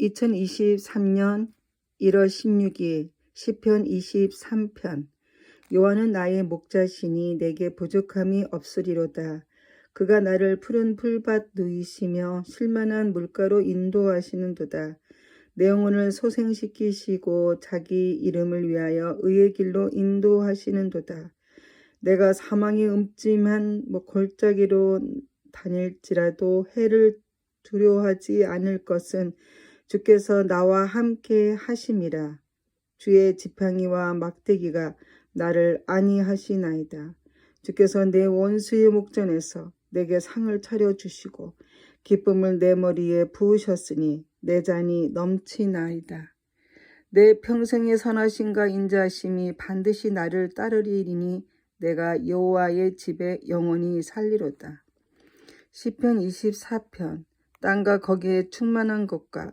2023년 1월 16일 시편 23편 여호와는 나의 목자시니 내게 부족함이 없으리로다. 그가 나를 푸른 풀밭 누이시며 실만한 물가로 인도하시는도다. 내 영혼을 소생시키시고 자기 이름을 위하여 의의 길로 인도하시는도다. 내가 사망의 음침한 뭐 골짜기로 다닐지라도 해를 두려워하지 않을 것은 주께서 나와 함께 하심이라. 주의 지팡이와 막대기가 나를 안위하시나이다. 주께서 내 원수의 목전에서 내게 상을 차려 주시고 기쁨을 내 머리에 부으셨으니 내 잔이 넘치나이다. 내 평생의 선하심과 인자하심이 반드시 나를 따르리니 내가 여호와의 집에 영원히 살리로다. 시편 24편 땅과 거기에 충만한 것과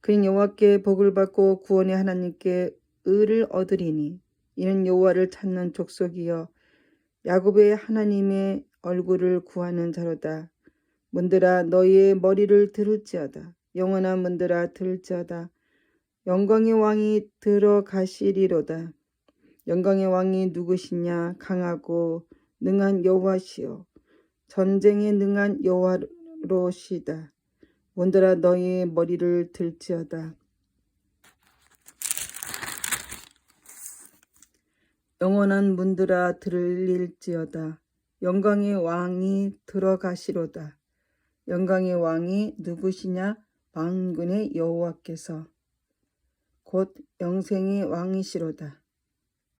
그는 여호와께 복을 받고 구원의 하나님께 의를 얻으리니 이는 여호와를 찾는 족속이여 야곱의 하나님의 얼굴을 구하는 자로다. 문들아 너희의 머리를 들을지어다. 영원한 문들아 들을지어다. 영광의 왕이 들어가시리로다. 영광의 왕이 누구시냐? 강하고 능한 여호와시요 전쟁에 능한 여호와로시다. 문들아 너희의 머리를 들지어다. 영원한 문들아 들릴지어다. 영광의 왕이 들어가시로다. 영광의 왕이 누구시냐? 왕군의 여호와께서 곧 영생의 왕이시로다.